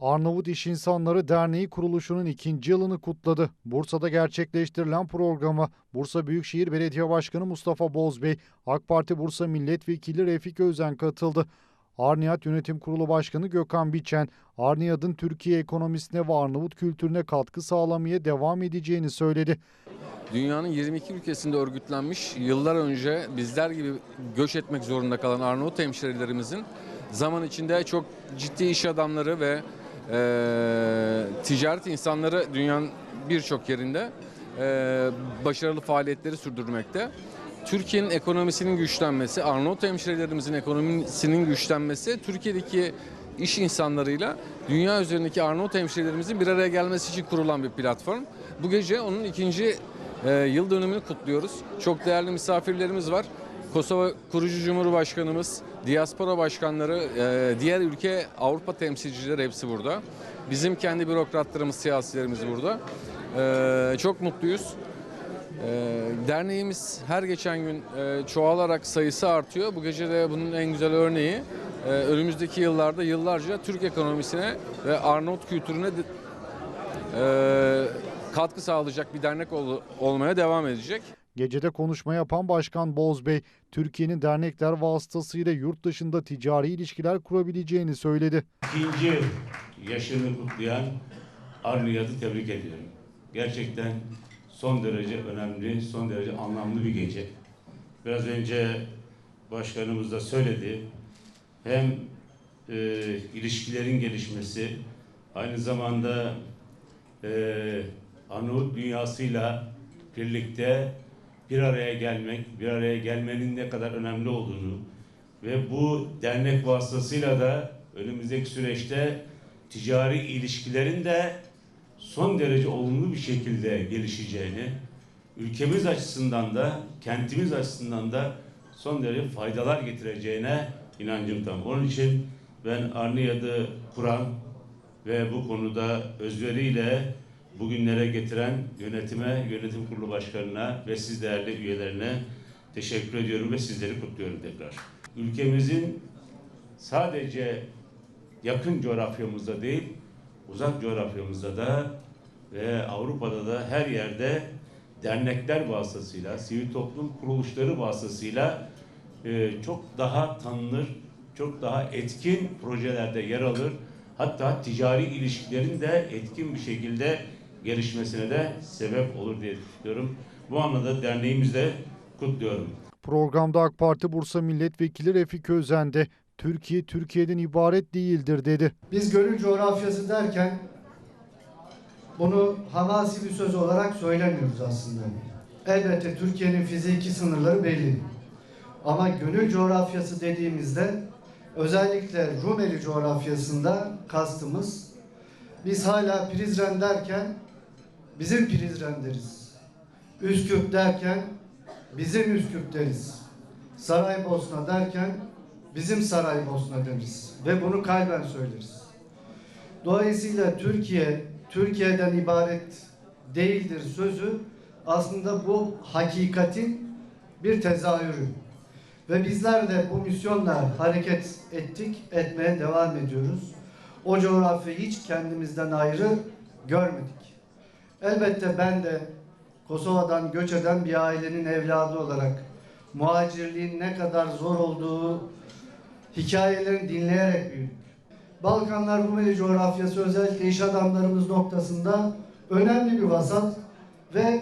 Arnavut İş İnsanları Derneği kuruluşunun ikinci yılını kutladı. Bursa'da gerçekleştirilen programa Bursa Büyükşehir Belediye Başkanı Mustafa Bozbey, AK Parti Bursa Milletvekili Refik Özen katıldı. Arniyat Yönetim Kurulu Başkanı Gökhan Biçen, Arniyat'ın Türkiye ekonomisine ve Arnavut kültürüne katkı sağlamaya devam edeceğini söyledi. Dünyanın 22 ülkesinde örgütlenmiş yıllar önce bizler gibi göç etmek zorunda kalan Arnavut hemşerilerimizin zaman içinde çok ciddi iş adamları ve e, ticaret insanları dünyanın birçok yerinde e, başarılı faaliyetleri sürdürmekte. Türkiye'nin ekonomisinin güçlenmesi, Arnavut hemşerilerimizin ekonomisinin güçlenmesi, Türkiye'deki iş insanlarıyla dünya üzerindeki Arnavut hemşerilerimizin bir araya gelmesi için kurulan bir platform. Bu gece onun ikinci e, yıl dönümünü kutluyoruz. Çok değerli misafirlerimiz var. Kosova kurucu Cumhurbaşkanımız, diaspora başkanları, e, diğer ülke Avrupa temsilcileri hepsi burada. Bizim kendi bürokratlarımız, siyasilerimiz burada. E, çok mutluyuz. E, derneğimiz her geçen gün çoğalarak sayısı artıyor. Bu gece de bunun en güzel örneği. Önümüzdeki yıllarda yıllarca Türk ekonomisine ve Arnavut kültürüne katkı sağlayacak bir dernek ol- olmaya devam edecek. Gecede konuşma yapan Başkan Bozbey, Türkiye'nin dernekler vasıtasıyla yurt dışında ticari ilişkiler kurabileceğini söyledi. ikinci yaşını kutlayan Arniyat'ı tebrik ediyorum. Gerçekten son derece önemli, son derece anlamlı bir gece. Biraz önce başkanımız da söyledi. Hem e, ilişkilerin gelişmesi, aynı zamanda e, Arnavut dünyasıyla birlikte bir araya gelmek, bir araya gelmenin ne kadar önemli olduğunu ve bu dernek vasıtasıyla da önümüzdeki süreçte ticari ilişkilerin de son derece olumlu bir şekilde gelişeceğini, ülkemiz açısından da, kentimiz açısından da son derece faydalar getireceğine inancım tam. Onun için ben Arniyad'ı kuran ve bu konuda özveriyle bugünlere getiren yönetime, yönetim kurulu başkanına ve siz değerli üyelerine teşekkür ediyorum ve sizleri kutluyorum tekrar. Ülkemizin sadece yakın coğrafyamızda değil, uzak coğrafyamızda da ve Avrupa'da da her yerde dernekler vasıtasıyla, sivil toplum kuruluşları vasıtasıyla e, çok daha tanınır, çok daha etkin projelerde yer alır. Hatta ticari ilişkilerin de etkin bir şekilde gelişmesine de sebep olur diye düşünüyorum. Bu anlamda derneğimizde kutluyorum. Programda AK Parti Bursa Milletvekili Refik Özen de Türkiye Türkiye'den ibaret değildir dedi. Biz gönül coğrafyası derken bunu hamasi bir söz olarak söylemiyoruz aslında. Elbette Türkiye'nin fiziki sınırları belli. Ama gönül coğrafyası dediğimizde özellikle Rumeli coğrafyasında kastımız biz hala Prizren derken bizim Prizren deriz. Üsküp derken bizim Üsküp deriz. Saraybosna derken bizim Saraybosna deriz. Ve bunu kalben söyleriz. Dolayısıyla Türkiye, Türkiye'den ibaret değildir sözü aslında bu hakikatin bir tezahürü. Ve bizler de bu misyonla hareket ettik, etmeye devam ediyoruz. O coğrafyayı hiç kendimizden ayrı görmedik. Elbette ben de Kosova'dan göç eden bir ailenin evladı olarak muhacirliğin ne kadar zor olduğu hikayelerini dinleyerek büyüdük. Balkanlar Rumeli coğrafyası özellikle iş adamlarımız noktasında önemli bir vasat ve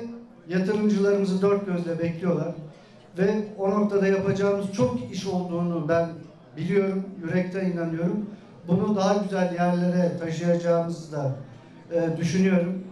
yatırımcılarımızı dört gözle bekliyorlar. Ve o noktada yapacağımız çok iş olduğunu ben biliyorum, yürekten inanıyorum. Bunu daha güzel yerlere taşıyacağımızı da e, düşünüyorum.